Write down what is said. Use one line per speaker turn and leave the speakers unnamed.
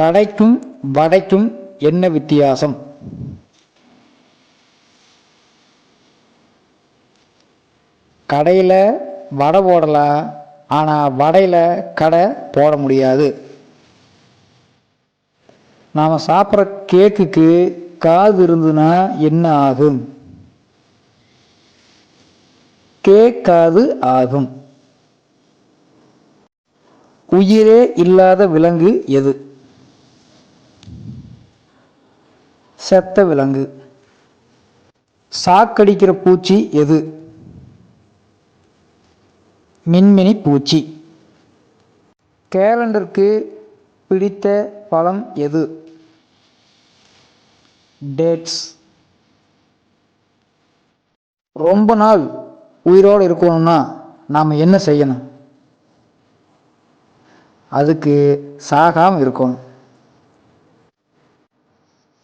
கடைக்கும் வடைக்கும் என்ன வித்தியாசம்? கடையில் வடை போடலாம் ஆனால் வடையில் கடை போட முடியாது. நாம் சாப்பிட்ற கேக்குக்கு காது இருந்துன்னா என்ன ஆகும்? கேட்காது ஆகும். உயிரே இல்லாத விலங்கு எது? செத்த விலங்கு. சாக்கடிக்கிற பூச்சி எது? மின்மினி பூச்சி. கேலண்டருக்கு பிடித்த பழம் எது? டேட்ஸ். ரொம்ப நாள் உயிரோடு இருக்கணும்னா நாம் என்ன செய்யணும்? அதுக்கு சாகாமல் இருக்கணும்.